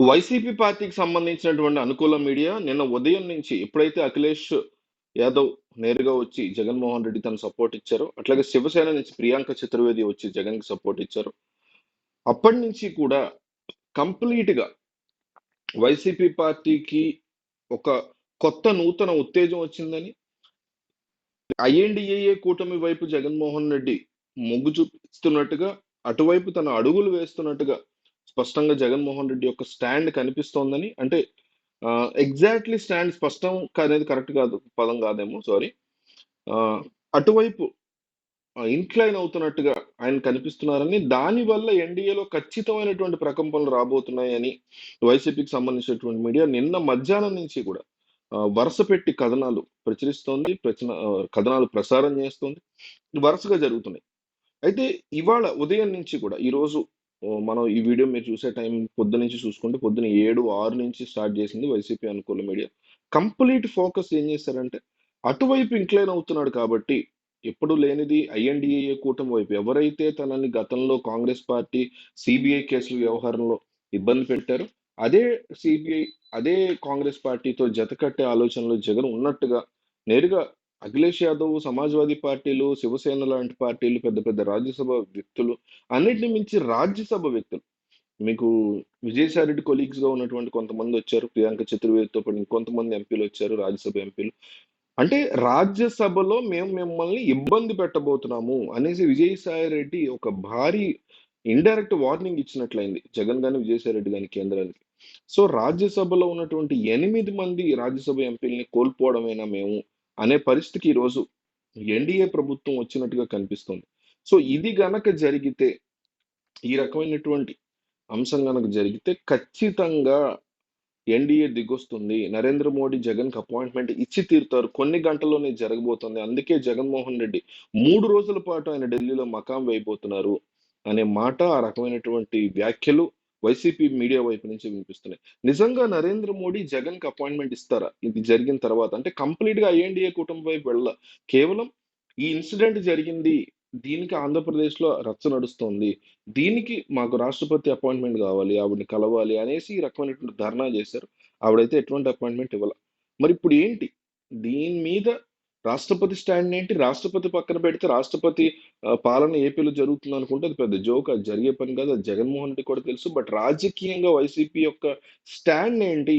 YCP పార్టీకి సంబంధించినటువంటి అనుకూల మీడియా నిన్న ఉదయం నుంచి ఎప్పుడైతే అఖిలేష్ యాదవ్ నేరుగా వచ్చి జగన్మోహన్ రెడ్డి తన సపోర్ట్ ఇచ్చారో అట్లాగే శివసేన నుంచి ప్రియాంక చతుర్వేది వచ్చి జగన్కి సపోర్ట్ ఇచ్చారు అప్పటి నుంచి కూడా కంప్లీట్గా వైసీపీ పార్టీకి ఒక కొత్త నూతన ఉత్తేజం వచ్చిందని ఐఎన్డిఏఏ కూటమి వైపు జగన్మోహన్ రెడ్డి మొగ్గు చూపిస్తున్నట్టుగా అటువైపు తన అడుగులు వేస్తున్నట్టుగా స్పష్టంగా జగన్మోహన్ రెడ్డి యొక్క స్టాండ్ కనిపిస్తోందని అంటే ఎగ్జాక్ట్లీ స్టాండ్ స్పష్టం అనేది కరెక్ట్ కాదు పదం కాదేమో సారీ అటువైపు ఇన్క్లైన్ అవుతున్నట్టుగా ఆయన కనిపిస్తున్నారని దానివల్ల ఎన్డీఏలో ఖచ్చితమైనటువంటి ప్రకంపనలు రాబోతున్నాయని వైసీపీకి సంబంధించినటువంటి మీడియా నిన్న మధ్యాహ్నం నుంచి కూడా వరుస పెట్టి కథనాలు ప్రచురిస్తోంది ప్రచుర కథనాలు ప్రసారం చేస్తోంది వరుసగా జరుగుతున్నాయి. అయితే ఇవాళ ఉదయం నుంచి కూడా ఈరోజు మనం ఈ వీడియో మీరు చూసే టైం పొద్దు నుంచి చూసుకుంటే పొద్దున ఏడు ఆరు నుంచి స్టార్ట్ చేసింది వైసీపీ అనుకూల మీడియా. కంప్లీట్ ఫోకస్ ఏం చేశారంటే అటువైపు ఇంక్లైన్ అవుతున్నాడు కాబట్టి ఎప్పుడు లేనిది ఐఎన్డిఏ కూటమి వైపు. ఎవరైతే తనని గతంలో కాంగ్రెస్ పార్టీ సిబిఐ కేసుల వ్యవహారంలో ఇబ్బంది పెట్టారో అదే సిబిఐ అదే కాంగ్రెస్ పార్టీతో జతకట్టే ఆలోచనలో జగన్ ఉన్నట్టుగా నేరుగా అఖిలేష్ యాదవ్ సమాజ్వాదీ పార్టీలు శివసేన లాంటి పార్టీలు పెద్ద పెద్ద రాజ్యసభ వ్యక్తులు అన్నిటిని మించి రాజ్యసభ వ్యక్తులు. మీకు విజయసాయి రెడ్డి కొలీగ్స్గా ఉన్నటువంటి కొంతమంది వచ్చారు ప్రియాంక చతుర్వేదితో పాటు ఇంకొంతమంది ఎంపీలు వచ్చారు రాజ్యసభ ఎంపీలు. అంటే రాజ్యసభలో మేము మిమ్మల్ని ఇబ్బంది పెట్టబోతున్నాము అనేసి విజయసాయి రెడ్డి ఒక భారీ ఇండైరెక్ట్ వార్నింగ్ ఇచ్చినట్లయింది జగన్ గాని విజయసాయి రెడ్డి గాని కేంద్రానికి. సో రాజ్యసభలో ఉన్నటువంటి ఎనిమిది మంది రాజ్యసభ ఎంపీల్ని కోల్పోవడమేనా మేము? అనే పరిస్థితికి ఈరోజు ఎన్డీఏ ప్రభుత్వం వచ్చినట్టుగా కనిపిస్తుంది. సో ఇది గనక జరిగితే ఈ రకమైనటువంటి అంశం గనక జరిగితే ఖచ్చితంగా ఎన్డీఏ దిగొస్తుంది. నరేంద్ర మోడీ జగన్కి అపాయింట్మెంట్ ఇచ్చి తీరుతారు. కొన్ని గంటల్లోనే జరగబోతుంది. అందుకే జగన్మోహన్ రెడ్డి మూడు రోజుల పాటు ఆయన ఢిల్లీలో మకాం వేయబోతున్నారు అనే మాట ఆ రకమైనటువంటి వ్యాఖ్యలు వైసీపీ మీడియా వైపు నుంచి వినిపిస్తున్నాయి. నిజంగా నరేంద్ర మోడీ జగన్కి అపాయింట్మెంట్ ఇస్తారా? ఇది జరిగిన తర్వాత అంటే కంప్లీట్గా ఐఎన్డీఏ కూటమి వైపు వెళ్ళ కేవలం ఈ ఇన్సిడెంట్ జరిగింది దీనికి ఆంధ్రప్రదేశ్లో రచ్చ నడుస్తోంది దీనికి మాకు రాష్ట్రపతి అపాయింట్మెంట్ కావాలి ఆవిడని కలవాలి అనేసి ఈ రకమైనటువంటి ధర్నా చేశారు. ఆవిడైతే ఎటువంటి అపాయింట్మెంట్ ఇవ్వాలి. మరి ఇప్పుడు ఏంటి? దీని మీద రాష్ట్రపతి స్టాండ్ ఏంటి? రాష్ట్రపతి పక్కన పెడితే రాష్ట్రపతి పాలన ఏపీలో జరుగుతుంది అనుకుంటే అది పెద్ద జోక్ అది జరిగే పని కాదు అది జగన్మోహన్ రెడ్డి కూడా తెలుసు. బట్ రాజకీయంగా వైసీపీ యొక్క స్టాండ్ ఏంటి?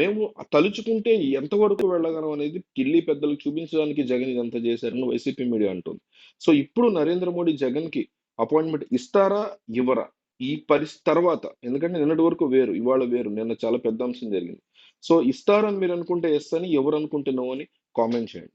మేము తలుచుకుంటే ఎంతవరకు వెళ్ళగలం అనేది ఢిల్లీ పెద్దలకు చూపించడానికి జగన్ ఇదంతా చేశారని వైసీపీ మీడియా అంటుంది. సో ఇప్పుడు నరేంద్ర మోడీ జగన్కి అపాయింట్మెంట్ ఇస్తారా? ఇవ్వరా? ఈ పరిస్థితి తర్వాత. ఎందుకంటే నిన్నటి వరకు వేరు ఇవాళ వేరు. నిన్న చాలా పెద్ద అంశం జరిగింది. సో ఇస్తారని మీరు అనుకుంటే ఎస్ అని ఎవరు అనుకుంటున్నావు అని కామెంట్ చేయండి.